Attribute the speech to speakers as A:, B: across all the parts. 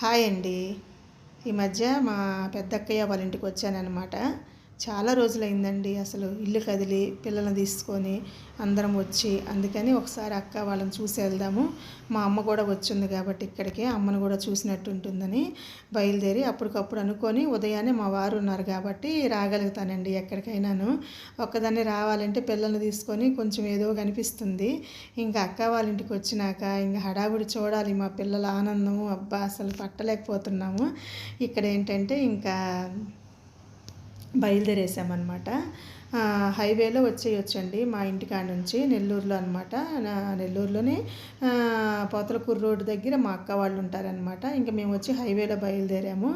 A: Hi అండి. ఈ మధ్య మా పెద్దక్కయ్య వాళ్ళ ఇంటికి వచ్చానన్నమాట. చాలా రోజులైందండి అసలు ఇల్లు కదిలి పిల్లల్ని తీసుకొని అందరం వచ్చి అందుకని ఒకసారి అక్క వాళ్ళని చూసి వెళ్దాము. మా అమ్మ కూడా వచ్చింది కాబట్టి ఇక్కడికి అమ్మను కూడా చూసినట్టు ఉంటుందని బయలుదేరి అప్పటికప్పుడు అనుకొని ఉదయాన్నే మా వారు ఉన్నారు కాబట్టి రాగలుగుతానండి ఎక్కడికైనాను. ఒక్కదాన్ని రావాలంటే పిల్లల్ని తీసుకొని కొంచెం ఏదో కనిపిస్తుంది. ఇంకా అక్క వాళ్ళ ఇంటికి వచ్చినాక ఇంకా హడావుడి చూడాలి మా పిల్లల ఆనందము. అబ్బా అసలు పట్టలేకపోతున్నాము. ఇక్కడ ఏంటంటే ఇంకా బయలుదేరేసామన్నమాట. హైవేలో వచ్చేయొచ్చండి మా ఇంటికాడ నుంచి నెల్లూరులో అనమాట నెల్లూరులోని పోతలకూరు రోడ్డు దగ్గర మా అక్క వాళ్ళు ఉంటారనమాట ఇంకా మేము వచ్చి హైవేలో బయలుదేరాము.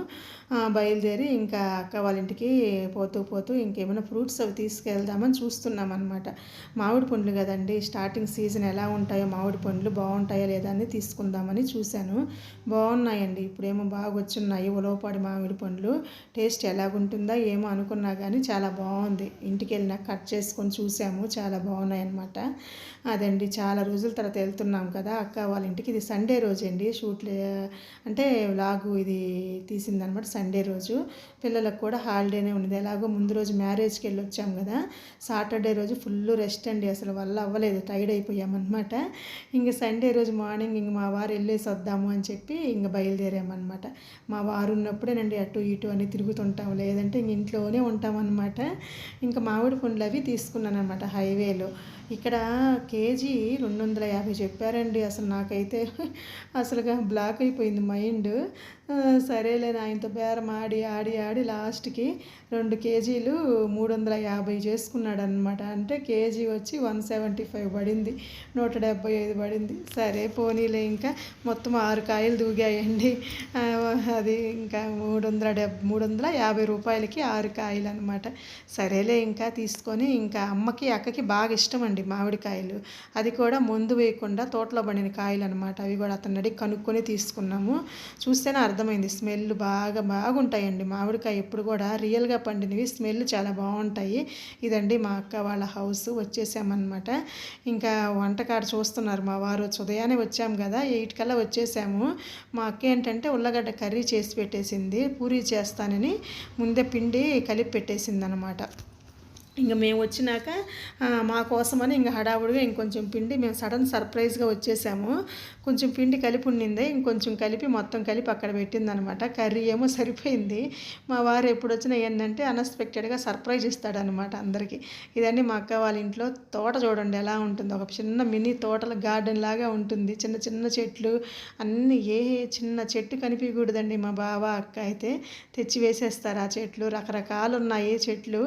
A: బయలుదేరి ఇంకా అక్క వాళ్ళ ఇంటికి పోతూ పోతూ ఇంకేమైనా ఫ్రూట్స్ అవి తీసుకెళ్దామని చూస్తున్నాం అనమాట మామిడి పండ్లు కదండి స్టార్టింగ్ సీజన్ ఎలా ఉంటాయో మామిడి పండ్లు బాగుంటాయో లేదా అని తీసుకుందామని చూశాను. బాగున్నాయండి ఇప్పుడేమో బాగా వచ్చున్నాయి ఉలవపాడి మామిడి పండ్లు. టేస్ట్ ఎలాగుంటుందా ఏమో అనుకున్నా కానీ చాలా బాగుంది. ఇంటి ఇంటికి వెళ్ళినా కట్ చేసుకొని చూసాము. చాలా బాగున్నాయి అనమాట అదండి చాలా రోజుల తర్వాత వెళ్తున్నాం కదా అక్క వాళ్ళ ఇంటికి. ఇది సండే రోజు అండి షూట్ అంటే లాగు ఇది తీసిందనమాట సండే రోజు. పిల్లలకు కూడా హాలిడేనే ఉన్నది. ఎలాగో ముందు రోజు మ్యారేజ్కి వెళ్ళి వచ్చాం కదా. సాటర్డే రోజు ఫుల్ రెస్ట్ అండి. అసలు వల్ల అవ్వలేదు. టైర్డ్ అయిపోయామన్నమాట. ఇంక సండే రోజు మార్నింగ్ ఇంక మా వారు వెళ్ళేసి వద్దాము అని చెప్పి ఇంక బయలుదేరామన్నమాట. మా వారు ఉన్నప్పుడేనండి అటు ఇటు అని తిరుగుతుంటాం. లేదంటే ఇంక ఇంట్లోనే ఉంటామన్నమాట. ఇంకా మా మామిడి పండ్లు అవి తీసుకున్నాను అనమాట హైవేలో. ఇక్కడ కేజీ రెండు వందల యాభై చెప్పారండి. అసలు నాకైతే అసలుగా బ్లాక్ అయిపోయింది మైండ్. సరేలే ఆయనతో బేరం ఆడి ఆడి ఆడి లాస్ట్కి రెండు కేజీలు మూడు వందల యాభై చేసుకున్నాడు అనమాట అంటే కేజీ వచ్చి వన్ సెవెంటీ ఫైవ్ పడింది. నూట డెబ్బై ఐదు పడింది. సరే పోనీలే ఇంకా మొత్తం ఆరు కాయలు దూగాయండి. అది ఇంకా మూడు వందల డెబ్ మూడు వందల యాభై రూపాయలకి ఆరు కాయలు అనమాట సరేలే ఇంకా తీసుకొని ఇంకా అమ్మకి అక్కకి బాగా ఇష్టం అండి మామిడికాయలు. అది కూడా మందు వేయకుండా తోటలో పడిన కాయలు అనమాట అవి కూడా అతను అడిగి కనుక్కొని తీసుకున్నాము. చూస్తేనే అర్థమైంది స్మెల్ బాగా బాగుంటాయండి. మామిడికాయ ఎప్పుడు కూడా రియల్గా పండినవి స్మెల్ చాలా బాగుంటాయి. ఇదండి మా అక్క వాళ్ళ హౌస్ వచ్చేసామన్నమాట. ఇంకా వంటకాడ చూస్తున్నారు మా వారు. ఉదయాన్నే వచ్చాము కదా ఎయిట్ కల్లా వచ్చేసాము. మా అక్క ఏంటంటే ఉల్లగడ్డ కర్రీ చేసి పెట్టేసింది పూరీ చేస్తానని ముందే పిండి కలిపి పెట్టేసింది అనమాట ఇంక మేము వచ్చినాక మా కోసమని ఇంకా హడావుడిగా ఇంకొంచెం పిండి మేము సడన్ సర్ప్రైజ్గా వచ్చేసాము. కొంచెం పిండి కలిపి ఉండింది. ఇంకొంచెం కలిపి మొత్తం కలిపి అక్కడ పెట్టిందనమాట. కర్రీ ఏమో సరిపోయింది. మా వారు ఎప్పుడు వచ్చినా ఏంటంటే అన్ఎక్స్పెక్టెడ్గా సర్ప్రైజ్ ఇస్తాడనమాట అందరికీ. ఇదండి మా అక్క వాళ్ళ ఇంట్లో తోట చూడండి ఎలా ఉంటుంది. ఒక చిన్న మినీ తోటల గార్డెన్ లాగా ఉంటుంది. చిన్న చిన్న చెట్లు అన్నీ ఏ చిన్న చెట్టు కనిపించకూడదండి మా బావ అక్క అయితే తెచ్చి వేసేస్తారు ఆ చెట్లు. రకరకాలు ఉన్నాయి చెట్లు.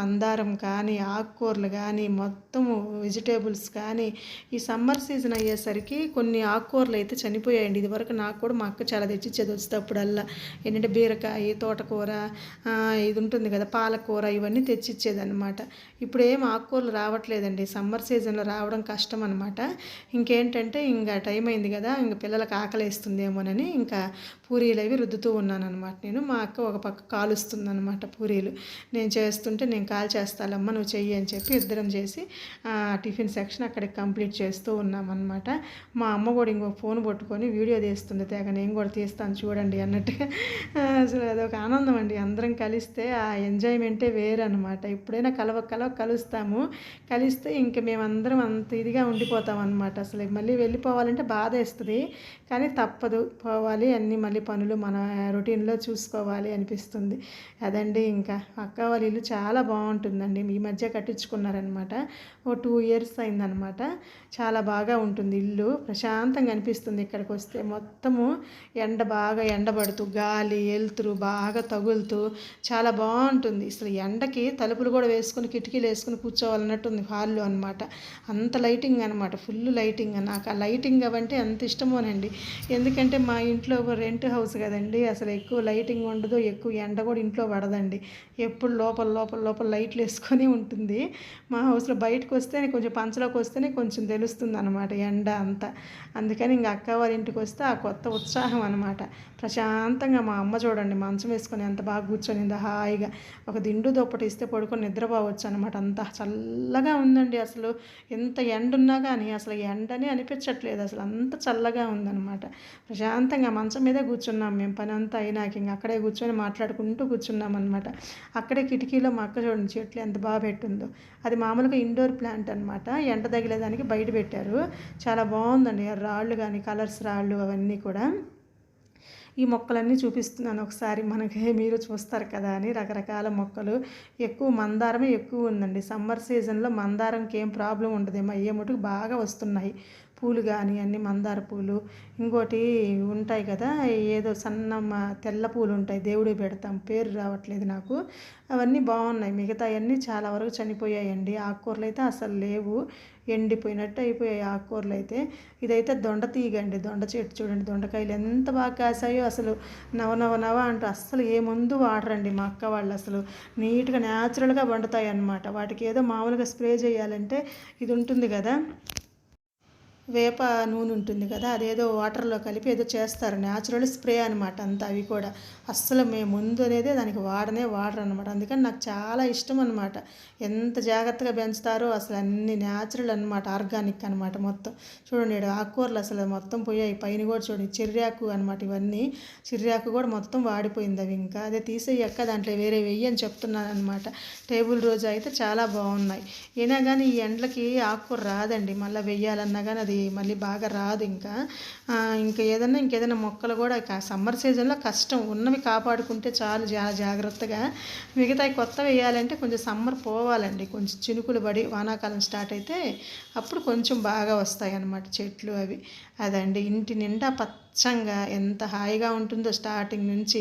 A: మందారం ఆహారం కానీ ఆకుకూరలు కానీ మొత్తము వెజిటేబుల్స్ కానీ ఈ సమ్మర్ సీజన్ అయ్యేసరికి కొన్ని ఆకుకూరలు అయితే చనిపోయాయండి. ఇదివరకు నాకు కూడా మా అక్క చాలా తెచ్చిచ్చేది వచ్చేటప్పుడల్లా. ఏంటంటే బీరకాయ తోటకూర ఇది ఉంటుంది కదా పాలకూర ఇవన్నీ తెచ్చిచ్చేది అనమాట ఇప్పుడు ఏం ఆకుకూరలు రావట్లేదండి. సమ్మర్ సీజన్లో రావడం కష్టం అనమాట ఇంకేంటంటే ఇంకా టైం అయింది కదా ఇంకా పిల్లలకు ఆకలేస్తుందేమోనని ఇంకా పూరీలు అవి రుద్దుతూ ఉన్నాను అనమాట నేను మా అక్క ఒక పక్క కాలుస్తుంది అనమాట పూరీలు. నేను చేస్తుంటే నేను కాల్ చేస్తాను చేస్తాలమ్మ నువ్వు చెయ్యి అని చెప్పి ఇద్దరం చేసి టిఫిన్ సెక్షన్ అక్కడికి కంప్లీట్ చేస్తూ ఉన్నామన్నమాట. మా అమ్మ కూడా ఇంకో ఫోన్ పట్టుకొని వీడియో తీస్తుంది తెగ నేను కూడా తీస్తాను చూడండి అన్నట్టుగా అసలు అదొక ఆనందం అండి. అందరం కలిస్తే ఆ ఎంజాయ్మెంటే వేరనమాట అనమాట ఎప్పుడైనా కలవ కలవ కలుస్తాము. కలిస్తే ఇంక మేమందరం అంత ఇదిగా ఉండిపోతాం అనమాట అసలు మళ్ళీ వెళ్ళిపోవాలంటే బాధ వేస్తుంది. కానీ తప్పదు. పోవాలి అన్నీ మళ్ళీ పనులు మన రొటీన్లో చూసుకోవాలి అనిపిస్తుంది. అదండి ఇంకా. అక్క వాళ్ళ ఇల్లు చాలా బాగుంటుంది. ఉంటుందండి ఈ మధ్య కట్టించుకున్నారనమాట ఓ టూ ఇయర్స్ అయిందనమాట చాలా బాగా ఉంటుంది ఇల్లు. ప్రశాంతంగా అనిపిస్తుంది ఇక్కడికి వస్తే మొత్తము ఎండ బాగా ఎండబడుతూ గాలి వెలుతురు బాగా తగులుతూ చాలా బాగుంటుంది. అసలు ఎండకి తలుపులు కూడా వేసుకుని కిటికీలు వేసుకొని కూర్చోవాలన్నట్టుంది హాల్లో అనమాట అంత లైటింగ్ అనమాట ఫుల్ లైటింగ్. నాకు ఆ లైటింగ్ అవంటే అంత ఇష్టమోనండి. ఎందుకంటే మా ఇంట్లో రెంట్ హౌస్ కదండి. అసలు ఎక్కువ లైటింగ్ ఉండదు ఎక్కువ ఎండ కూడా ఇంట్లో పడదండి. ఎప్పుడు లోపల లోపల లోపల లైట్లు వేసుకొని ఉంటుంది. మా హౌస్లో బయటకు వస్తేనే కొంచెం పంచలోకి వస్తేనే కొంచెం తెలుస్తుంది అనమాట ఎండ అంతా. అందుకని ఇంక అక్క వారి ఇంటికి వస్తే ఆ కొత్త ఉత్సాహం అనమాట ప్రశాంతంగా మా అమ్మ చూడండి మంచం వేసుకొని ఎంత బాగా కూర్చొనిందో హాయిగా. ఒక దిండు దుప్పటి ఇస్తే పడుకొని నిద్రపోవచ్చు అనమాట అంత చల్లగా ఉందండి అసలు. ఎంత ఎండ ఉన్నా కానీ అసలు ఎండనే అనిపించట్లేదు అసలు. అంత చల్లగా ఉందన్నమాట. ప్రశాంతంగా మంచం మీదే కూర్చున్నాం మేము. పని అంతా అయినాక ఇంక అక్కడే కూర్చొని మాట్లాడుకుంటూ కూర్చున్నాం అనమాట అక్కడే కిటికీలో మా అక్క చూడండి చెట్లు ఎంత బాగా పెట్టిందో. అది మామూలుగా ఇండోర్ ప్లాంట్ అనమాట ఎండ తగిలేదానికి బయట పెట్టారు. చాలా బాగుందండి. రాళ్ళు కానీ కలర్స్ రాళ్ళు అవన్నీ కూడా. ఈ మొక్కలన్నీ చూపిస్తున్నాను ఒకసారి మనకి. మీరు చూస్తారు కదా అని రకరకాల మొక్కలు. ఎక్కువ మందారమే ఎక్కువ ఉందండి. సమ్మర్ సీజన్లో మందారంకి ఏం ప్రాబ్లం ఉండదేమో. అయ్యే మటుకు బాగా వస్తున్నాయి. పూలు కానీ అన్ని మందార పూలు ఇంకోటి ఉంటాయి కదా ఏదో సన్న తెల్ల పూలు ఉంటాయి దేవుడికి పెడతాం పేరు రావట్లేదు నాకు. అవన్నీ బాగున్నాయి మిగతా అన్నీ చాలా వరకు చనిపోయాయండి. ఆకుకూరలు అయితే అసలు లేవు ఎండిపోయినట్టు అయిపోయాయి ఆకుకూరలు అయితే ఇదైతే దొండ తీగండి దొండ చెట్టు చూడండి దొండకాయలు ఎంత బాగా కాసాయో అసలు నవ నవ నవ అంటూ అస్సలు ఏ ముందు వాడరండి మా అక్క వాళ్ళు అసలు. నీట్గా న్యాచురల్గా వండుతాయి అన్నమాట వాటికి ఏదో మామూలుగా స్ప్రే చేయాలంటే ఇది ఉంటుంది కదా. వేప నూనె ఉంటుంది కదా అదేదో వాటర్లో కలిపి ఏదో చేస్తారు. న్యాచురల్ స్ప్రే అనమాట అంతా అవి కూడా. అస్సలు మేము ముందు అనేది దానికి వాడనే వాడరు అనమాట అందుకని నాకు చాలా ఇష్టం అనమాట ఎంత జాగ్రత్తగా పెంచుతారో అసలు అన్ని న్యాచురల్ అనమాట ఆర్గానిక్ అనమాట మొత్తం. చూడండి ఆకుకూరలు అసలు మొత్తం పోయాయి. పైన కూడా చూడండి చిర్రాకు అనమాట ఇవన్నీ. చిర్రాకు కూడా మొత్తం వాడిపోయింది అవి ఇంకా. అదే తీసేయక్క దాంట్లో వేరే వెయ్యి అని చెప్తున్నాను అనమాట టేబుల్ రోజు అయితే చాలా బాగున్నాయి. అయినా కానీ ఈ ఎండలకి ఆకుకూర రాదండి. మళ్ళీ వెయ్యాలన్నా కానీ అది మళ్ళీ బాగా రాదు ఇంకా. ఇంకా ఏదన్నా ఇంకేదైనా మొక్కలు కూడా సమ్మర్ సీజన్లో కష్టం. ఉన్నవి కాపాడుకుంటే చాలు జా జాగ్రత్తగా. మిగతా కొత్త వేయాలంటే కొంచెం సమ్మర్ పోవాలండి. కొంచెం చినుకులు పడి వానాకాలం స్టార్ట్ అయితే అప్పుడు కొంచెం బాగా వస్తాయి అన్నమాట చెట్లు అవి. అదండి ఇంటి నిండా పచ్చంగా ఎంత హాయిగా ఉంటుందో స్టార్టింగ్ నుంచి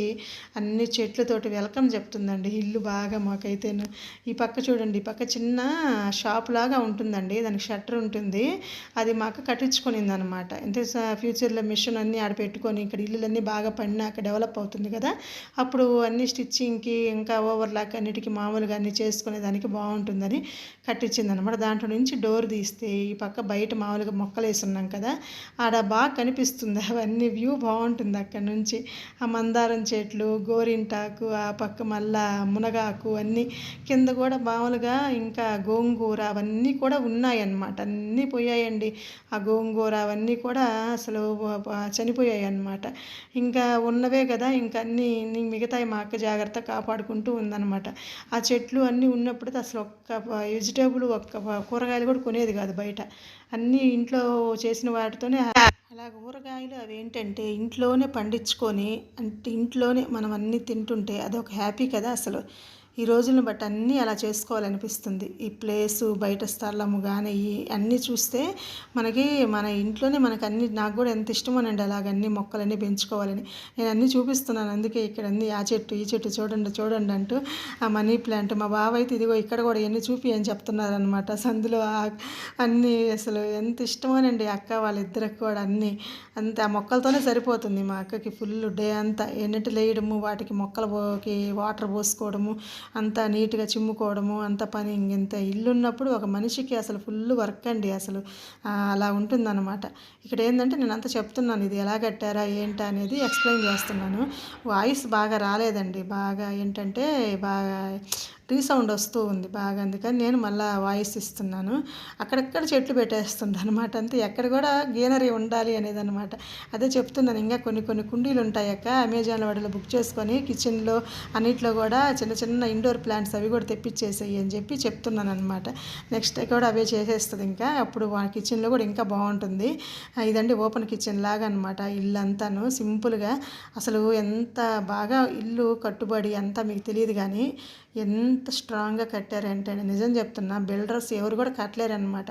A: అన్ని చెట్లతోటి వెల్కమ్ చెప్తుందండి. ఇల్లు బాగా మాకైతేను. ఈ పక్క చూడండి ఈ పక్క చిన్న షాప్ లాగా ఉంటుందండి. దానికి షట్టర్ ఉంటుంది. అది మాకు కట్టించుకునింది అనమాట అంటే ఫ్యూచర్లో మిషన్ అన్నీ ఆడ పెట్టుకొని ఇక్కడ ఇల్లులన్నీ బాగా పడినాక డెవలప్ అవుతుంది కదా. అప్పుడు అన్ని స్టిచ్చింగ్కి ఇంకా ఓవర్లాక్ అన్నిటికీ మామూలుగా అన్ని చేసుకునే దానికి బాగుంటుందని కట్టించింది అనమాట దాంట్లో నుంచి డోర్ తీస్తే ఈ పక్క బయట మామూలుగా మొక్కలు వేసి ఉన్నాం కదా. ఆడ బాగా కనిపిస్తుంది అవన్నీ. వ్యూ బాగుంటుంది అక్కడ నుంచి. ఆ మందారం చెట్లు గోరింటాకు ఆ పక్క మళ్ళా మునగాకు అన్నీ కింద కూడా మామూలుగా ఇంకా గోంగూర అవన్నీ కూడా ఉన్నాయన్నమాట. అన్నీ పోయాయండి. ఆ గోంగూర అవన్నీ కూడా అసలు చనిపోయాయి అన్నమాట ఇంకా ఉన్నవే కదా ఇంకా అన్నీ మిగతాయి మా అక్క జాగ్రత్త కాపాడుకుంటూ ఉందన్నమాట. ఆ చెట్లు అన్నీ ఉన్నప్పుడు అసలు ఒక్క వెజిటేబుల్ ఒక్క కూరగాయలు కూడా కొనేది కాదు బయట. అన్నీ ఇంట్లో చేసిన వాటితోనే అలా ఊరగాయలు అవి ఏంటంటే ఇంట్లోనే పండించుకొని అంటే ఇంట్లోనే మనం అన్నీ తింటుంటే అదొక హ్యాపీ కదా అసలు. ఈ రోజులను బట్టి అన్నీ అలా చేసుకోవాలనిపిస్తుంది. ఈ ప్లేసు బయట స్థలము కానీ అన్నీ చూస్తే మనకి మన ఇంట్లోనే మనకు అన్ని నాకు కూడా ఎంత ఇష్టమోనండి అలాగన్నీ మొక్కలన్నీ పెంచుకోవాలని. నేను అన్నీ చూపిస్తున్నాను. అందుకే ఇక్కడ అన్ని ఆ చెట్టు ఈ చెట్టు చూడండి చూడండి అంటూ ఆ మనీ ప్లాంట్ మా బావ అయితే ఇదిగో ఇక్కడ కూడా ఎన్ని చూపి అని చెప్తున్నారనమాట సందులో అన్నీ అసలు ఎంత ఇష్టమోనండి అక్క వాళ్ళిద్దరికి కూడా అన్నీ. అంత ఆ మొక్కలతోనే సరిపోతుంది మా అక్కకి ఫుల్ డే అంతా. ఎన్నిటి లేయడము వాటికి మొక్కలకి వాటర్ పోసుకోవడము అంతా నీట్గా చిమ్ముకోవడము అంత పని ఇంత ఇల్లున్నప్పుడు ఒక మనిషికి అసలు ఫుల్ వర్క్ అండి అసలు. అలా ఉంటుందన్నమాట. ఇక్కడ ఏంటంటే నేను అంత చెప్తున్నాను ఇది ఎలా కట్టారా ఏంటా అనేది ఎక్స్ప్లెయిన్ చేస్తున్నాను. వాయిస్ బాగా రాలేదండి. బాగా ఏంటంటే బాగా రీసౌండ్ వస్తూ ఉంది బాగా అందుకని నేను మళ్ళీ వాయిస్ ఇస్తున్నాను. అక్కడక్కడ చెట్లు పెట్టేస్తుంది అనమాట అంతే. ఎక్కడ కూడా గ్రీనరీ ఉండాలి అనేది అనమాట అదే చెప్తున్నాను ఇంకా కొన్ని కొన్ని కుండీలు ఉంటాయి అక్క. అమెజాన్ వాటిలో బుక్ చేసుకొని కిచెన్లో అన్నిట్లో కూడా చిన్న చిన్న ఇండోర్ ప్లాంట్స్ అవి కూడా తెప్పించేసాయి అని చెప్పి చెప్తున్నాను అనమాట నెక్స్ట్ కూడా అవే చేసేస్తుంది ఇంకా. అప్పుడు కిచెన్లో కూడా ఇంకా బాగుంటుంది. ఇదండి ఓపెన్ కిచెన్ లాగా అనమాట ఇల్లు అంతాను సింపుల్గా. అసలు ఎంత బాగా ఇల్లు కట్టుబడి అంతా మీకు తెలియదు కానీ ఎంత స్ట్రాంగ్గా కట్టారంటే నిజం చెప్తున్నా బిల్డర్స్ ఎవరు కూడా కట్టలేరనమాట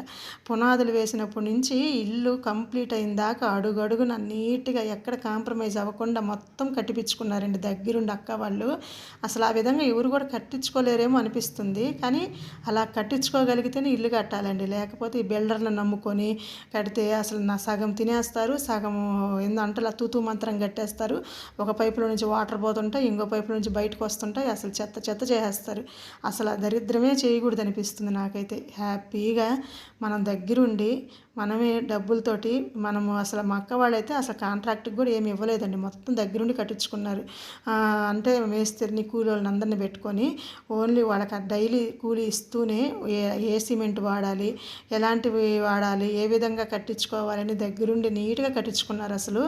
A: పునాదులు వేసినప్పటి నుంచి ఇల్లు కంప్లీట్ అయిన దాకా అడుగడుగున నీట్గా ఎక్కడ కాంప్రమైజ్ అవ్వకుండా మొత్తం కట్టిపించుకున్నారండి దగ్గరుండి అక్క వాళ్ళు. అసలు ఆ విధంగా ఎవరు కూడా కట్టించుకోలేరేమో అనిపిస్తుంది. కానీ అలా కట్టించుకోగలిగితేనే ఇల్లు కట్టాలండి. లేకపోతే ఈ బిల్డర్లను నమ్ముకొని కడితే అసలు నా సగం తినేస్తారు సగం ఏందో అలా తూతూ మంత్రం కట్టేస్తారు. ఒక పైపులో నుంచి వాటర్ పోతుంటాయి ఇంకో పైపులో నుంచి బయటకు వస్తుంటాయి అసలు చెత్త చెత్త చేసేస్తారు. చేస్తారు అసలు దరిద్రమే చేయకూడదు అనిపిస్తుంది నాకైతే. హ్యాపీగా మనం దగ్గరుండి మనమే డబ్బులతోటి మనము అసలు మా అక్క వాళ్ళైతే అసలు కాంట్రాక్ట్కి కూడా ఏమి ఇవ్వలేదండి. మొత్తం దగ్గరుండి కట్టించుకున్నారు. అంటే మేస్త్రిని కూలోళ్ళని అందరిని పెట్టుకొని ఓన్లీ వాళ్ళకి డైలీ కూలీ ఇస్తూనే ఏ ఏ సిమెంట్ వాడాలి ఎలాంటివి వాడాలి ఏ విధంగా కట్టించుకోవాలని దగ్గరుండి నీట్గా కట్టించుకున్నారు అసలు.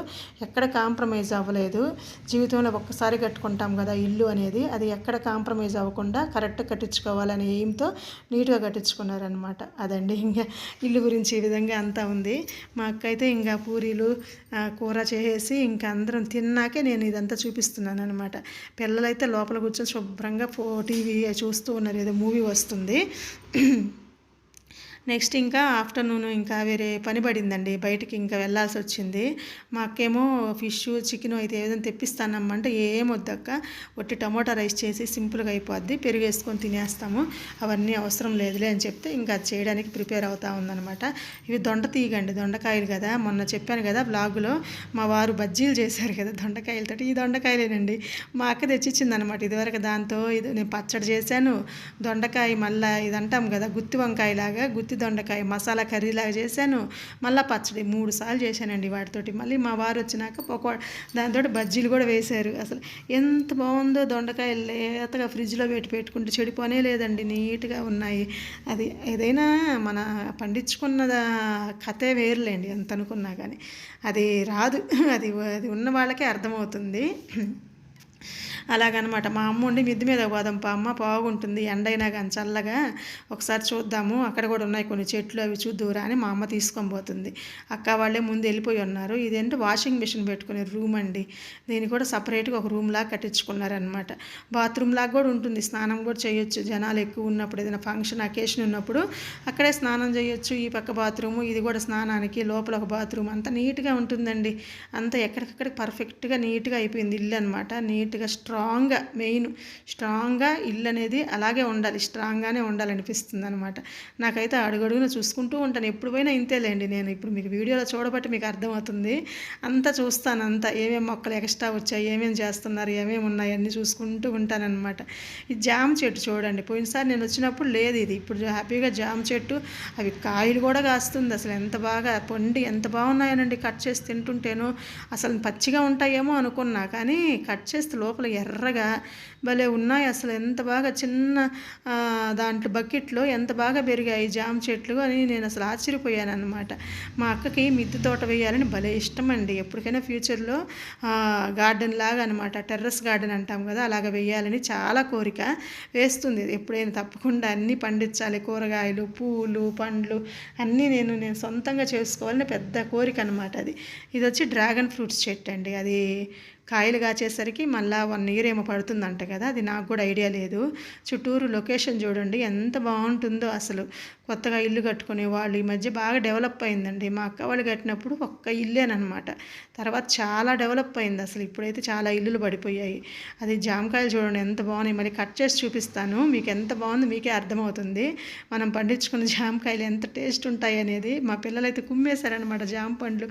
A: ఎక్కడ కాంప్రమైజ్ అవ్వలేదు. జీవితంలో ఒక్కసారి కట్టుకుంటాం కదా ఇల్లు అనేది అది ఎక్కడ కాంప్రమైజ్ అవ్వకుండా కరెక్ట్గా కట్టించుకోవాలనే ఎయిమ్తో నీట్గా కట్టించుకున్నారనమాట అదండి ఇంకా ఇల్లు గురించి ఈ విధంగా అంతా ఉంది. మా అక్క అయితే ఇంకా పూరీలు కూర చేసేసి ఇంకా అందరం తిన్నాకే నేను ఇదంతా చూపిస్తున్నాను అనమాట పిల్లలైతే లోపల కూర్చొని శుభ్రంగా ఫో టీవీ చూస్తూ ఉన్నారు. ఏదో మూవీ వస్తుంది. నెక్స్ట్ ఇంకా ఆఫ్టర్నూన్ ఇంకా వేరే పని పడిందండి. బయటికి ఇంకా వెళ్ళాల్సి వచ్చింది. మాకేమో ఫిష్ చికెన్ అయితే ఏదైనా తెప్పిస్తానమ్మంటే ఏం వద్దక్క. ఒట్టి టమోటా రైస్ చేసి సింపుల్గా అయిపోద్ది. పెరుగు వేసుకొని తినేస్తాము. అవన్నీ అవసరం లేదులే అని చెప్తే ఇంకా అది చేయడానికి ప్రిపేర్ అవుతా ఉందనమాట ఇవి దొండ తీయగండి దొండకాయలు కదా. మొన్న చెప్పాను కదా బ్లాగులో మా వారు బజ్జీలు చేశారు కదా దొండకాయలతోటి. ఈ దొండకాయలేనండి. మా అక్క తెచ్చిచ్చిందనమాట ఇదివరకు దాంతో. ఇది నేను పచ్చడి చేశాను. దొండకాయ మళ్ళీ ఇది అంటాం కదా గుత్తి వంకాయలాగా. గుత్తి గుత్తి దొండకాయ మసాలా కర్రీలాగా చేశాను. మళ్ళీ పచ్చడి మూడు సార్లు చేశానండి వాటితోటి. మళ్ళీ మా వారు వచ్చినాక పకో దాంతో బజ్జీలు కూడా వేశారు. అసలు ఎంత బాగుందో దొండకాయ లేతగా ఫ్రిడ్జ్లో పెట్టి పెట్టుకుంటే చెడిపోనే లేదండి నీట్గా ఉన్నాయి. అది ఏదైనా మన పండించుకున్న కథే వేరులేండి ఎంత అనుకున్నా కానీ. అది రాదు. అది అది ఉన్న వాళ్ళకే అర్థమవుతుంది. అలాగనమాట. మా అమ్మ ఉండి మిద్ది మీద పోదాం పా అమ్మ బాగుంటుంది. ఎండైనా కానీ చల్లగా ఒకసారి చూద్దాము. అక్కడ కూడా ఉన్నాయి కొన్ని చెట్లు అవి చూద్దురా అని మా అమ్మ తీసుకొని పోతుంది. అక్క వాళ్ళే ముందు వెళ్ళిపోయి ఉన్నారు. ఇదేంటి వాషింగ్ మిషన్ పెట్టుకునే రూమ్ అండి. దీన్ని కూడా సపరేట్గా ఒక రూమ్ లాగా కట్టించుకున్నారనమాట. బాత్రూమ్ లాగా కూడా ఉంటుంది. స్నానం కూడా చేయొచ్చు. జనాలు ఎక్కువ ఉన్నప్పుడు ఏదైనా ఫంక్షన్ అకేషన్ ఉన్నప్పుడు అక్కడే స్నానం చేయొచ్చు. ఈ పక్క బాత్రూము ఇది కూడా స్నానానికి లోపల ఒక బాత్రూమ్. అంతా నీట్గా ఉంటుందండి. అంతా ఎక్కడికక్కడ పర్ఫెక్ట్గా నీట్గా అయిపోయింది ఇల్లు అనమాట నీట్గా స్ట్రాంగ్గా మెయిన్ స్ట్రాంగ్గా ఇల్లు అనేది అలాగే ఉండాలి స్ట్రాంగ్గానే ఉండాలనిపిస్తుంది అనమాట నాకైతే అడుగడుగున చూసుకుంటూ ఉంటాను. ఎప్పుడు పోయినా ఇంతేలేండి నేను. ఇప్పుడు మీకు వీడియోలో చూడబట్టి మీకు అర్థమవుతుంది. అంతా చూస్తాను అంతా. ఏమేమి మొక్కలు ఎక్స్ట్రా వచ్చాయి ఏమేమి చేస్తున్నారు ఏమేమి ఉన్నాయి అన్నీ చూసుకుంటూ ఉంటానన్నమాట ఈ జామ చెట్టు చూడండి. పోయినసారి నేను వచ్చినప్పుడు లేదు ఇది. ఇప్పుడు హ్యాపీగా జామ చెట్టు అవి కాయలు కూడా కాస్తుంది. అసలు ఎంత బాగా పండి ఎంత బాగున్నాయనండి కట్ చేసి తింటుంటేనో. అసలు పచ్చిగా ఉంటాయేమో అనుకున్నా కానీ కట్ చేస్తే లోపల ఎర్రగా భలే ఉన్నాయి. అసలు ఎంత బాగా చిన్న దాంట్లో బకెట్లో ఎంత బాగా పెరిగాయి జామ చెట్లు అని నేను అసలు ఆశ్చర్యపోయాను అనమాట మా అక్కకి మిద్దె తోట వేయాలని భలే ఇష్టం అండి. ఎప్పటికైనా ఫ్యూచర్లో గార్డెన్ లాగా అనమాట టెర్రస్ గార్డెన్ అంటాం కదా అలాగ వేయాలని చాలా కోరిక వేస్తుంది. ఎప్పుడైనా తప్పకుండా అన్నీ పండించాలి. కూరగాయలు పూలు పండ్లు అన్నీ నేను నేను సొంతంగా చేసుకోవాలని పెద్ద కోరిక అనమాట అది. ఇది వచ్చి డ్రాగన్ ఫ్రూట్స్ చెట్టు అండి అది కాయలు కాచేసరికి మళ్ళీ వన్ ఇయర్ ఏమో పడుతుందంట కదా అది నాకు కూడా ఐడియా లేదు. చుట్టూరు లొకేషన్ చూడండి ఎంత బాగుంటుందో అసలు. కొత్తగా ఇల్లు కట్టుకునే వాళ్ళు ఈ మధ్య బాగా డెవలప్ అయిందండి. మా అక్క వాళ్ళు కట్టినప్పుడు ఒక్క ఇల్లేనమాట తర్వాత చాలా డెవలప్ అయింది అసలు ఇప్పుడైతే చాలా ఇల్లులు పడిపోయాయి. అది జామకాయలు చూడండి ఎంత బాగున్నాయి. మళ్ళీ కట్ చేసి చూపిస్తాను మీకు ఎంత బాగుంది మీకే అర్థమవుతుంది. మనం పండించుకున్న జామకాయలు ఎంత టేస్ట్ ఉంటాయి అనేది. మా పిల్లలైతే కుమ్మేశారనమాట జామ పండ్లు.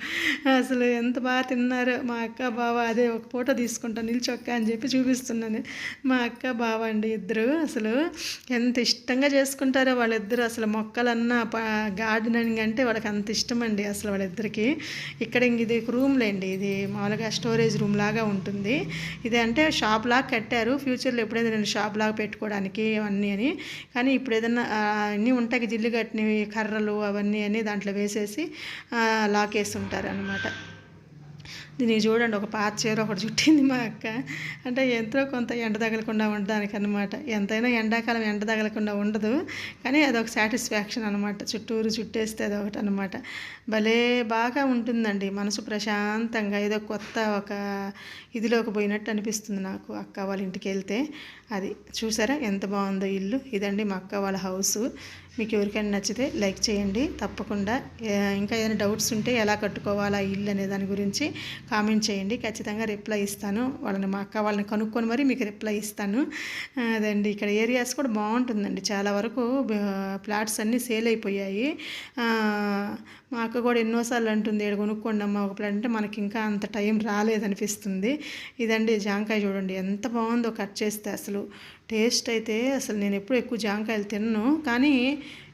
A: అసలు ఎంత బాగా తిన్నారు మా అక్క బావ అదే ఒక ఫోటో తీసుకుంటాను నిల్చొక్క అని చెప్పి చూపిస్తున్నాను. మా అక్క బావ అండి ఇద్దరు అసలు ఎంత ఇష్టంగా చేసుకుంటారో వాళ్ళిద్దరు అసలు మొక్కలన్నా గార్డెనింగ్ అంటే వాళ్ళకి అంత ఇష్టం అండి అసలు వాళ్ళిద్దరికి. ఇక్కడ ఇది రూమ్ లేండి ఇది మామూలుగా స్టోరేజ్ రూమ్ లాగా ఉంటుంది. ఇది అంటే షాప్ లాగా కట్టారు ఫ్యూచర్లో ఎప్పుడైనా నేను షాప్ లాగా పెట్టుకోవడానికి అవన్నీ అని. కానీ ఇప్పుడు ఏదన్నా అన్నీ ఉంటాయి జిల్లు కట్టినవి కర్రలు అవన్నీ అని దాంట్లో వేసేసి లాక్ వేసి ఉంటారు అనమాట దీనికి చూడండి ఒక పాత చీర ఒకటి చుట్టింది మా అక్క. అంటే ఎంతో కొంత ఎండ తగలకుండా ఉండడానికి అనమాట ఎంతైనా ఎండాకాలం ఎండ తగలకుండా ఉండదు కానీ అదొక సాటిస్ఫాక్షన్ అనమాట చుట్టూరు చుట్టేస్తే అది ఒకటి అనమాట భలే బాగా ఉంటుందండి మనసు ప్రశాంతంగా. ఏదో కొత్త ఒక ఇదిలోకి పోయినట్టు అనిపిస్తుంది నాకు అక్క వాళ్ళ ఇంటికి వెళ్తే. అది చూసారా? ఎంత బాగుందో ఇల్లు. ఇదండి మా అక్క వాళ్ళ హౌస్. మీకు ఎవరికైనా నచ్చితే లైక్ చేయండి. తప్పకుండా. ఇంకా ఏదైనా డౌట్స్ ఉంటే ఎలా కట్టుకోవాలా ఇల్లు అనే దాని గురించి కామెంట్ చేయండి. ఖచ్చితంగా రిప్లై ఇస్తాను. వాళ్ళని మా అక్క వాళ్ళని కనుక్కొని మరి మీకు రిప్లై ఇస్తాను. అదండి. ఇక్కడ ఏరియాస్ కూడా బాగుంటుందండి. చాలా వరకు ఫ్లాట్స్ అన్నీ సేల్ అయిపోయాయి. మా అక్క కూడా ఎన్నోసార్లు అంటుంది ఇక్కడ కొనుక్కోండి అమ్మ ఒక ప్లాట్. అంటే మనకి ఇంకా అంత టైం రాలేదనిపిస్తుంది. ఇదండి జాంకాయ చూడండి. ఎంత బాగుందో కట్ చేస్తే అసలు. టేస్ట్ అయితే అసలు నేను ఎప్పుడు ఎక్కువ జామకాయలు తినను. కానీ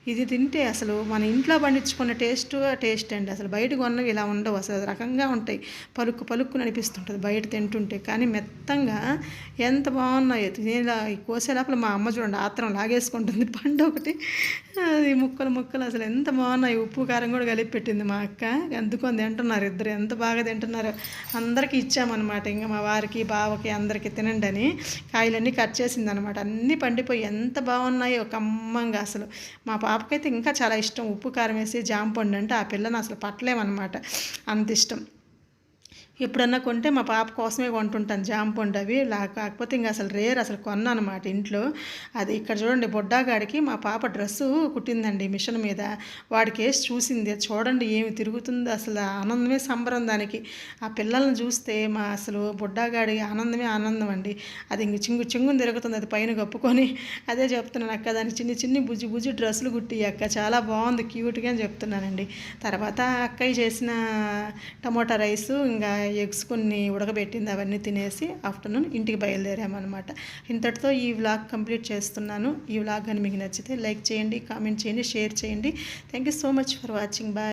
A: ఇది తింటే అసలు మన ఇంట్లో పండించుకున్న టేస్ట్ టేస్ట్ అండి. అసలు బయట కొన్నవి ఇలా ఉండవు. అసలు రకంగా ఉంటాయి. పలుకు పలుక్కు అనిపిస్తుంటుంది బయట తింటుంటే. కానీ మెత్తంగా ఎంత బాగున్నాయో. తినేలా కోసే లోపల మా అమ్మ చూడండి ఆత్రం లాగేసుకుంటుంది. పండు ఒకటి. అది ముక్కలు ముక్కలు అసలు ఎంత బాగున్నాయి. ఉప్పు కారం కూడా కలిపి పెట్టింది మా అక్క. అందుకొని తింటున్నారు ఇద్దరు. ఎంత బాగా తింటున్నారు అందరికీ ఇచ్చామన్నమాట. ఇంకా మా వారికి బావకి అందరికీ తినండి అని కాయలన్నీ కట్ చేసింది అనమాట అన్నీ పండిపోయి ఎంత బాగున్నాయో కమ్మంగా అసలు. మా పాప పాపకైతే ఇంకా చాలా ఇష్టం. ఉప్పు కారం వేసి జామ పండు అంటే ఆ పిల్లని అసలు పట్టలేమన్నమాట. అంత ఇష్టం. ఎప్పుడన్నా కొంటే మా పాప కోసమే కొంటుంటాను జామ పండు అవి. లా కాకపోతే ఇంకా అసలు రేర్ అసలు కొన్నా అనమాట ఇంట్లో. అది ఇక్కడ చూడండి బొడ్డాగాడికి మా పాప డ్రెస్సు కుట్టిందండి మిషన్ మీద. వాడికి వేసి చూసింది. అది చూడండి ఏమి తిరుగుతుందో అసలు. ఆనందమే సంబరం దానికి. ఆ పిల్లల్ని చూస్తే మా అసలు బొడ్డాగాడి ఆనందమే ఆనందం అండి. అది ఇంక చింగు చింగుని తిరుగుతుంది. అది పైన కప్పుకొని అదే చెప్తున్నాను అక్క. దానికి చిన్ని చిన్ని బుజ్జి బుజ్జి డ్రెస్సులు కుట్టి అక్క. చాలా బాగుంది క్యూట్గా అని చెప్తున్నానండి. తర్వాత అక్కయ్య చేసిన టమోటా రైసు ఇంకా ఎగ్స్ కొన్ని ఉడకబెట్టింది అవన్నీ తినేసి ఆఫ్టర్నూన్ ఇంటికి బయలుదేరామన్నమాట. ఇంతటితో ఈ వ్లాగ్ కంప్లీట్ చేస్తున్నాను. ఈ వ్లాగ్ కానీ మీకు నచ్చితే లైక్ చేయండి కామెంట్ చేయండి షేర్ చేయండి. Thank you so much for watching bye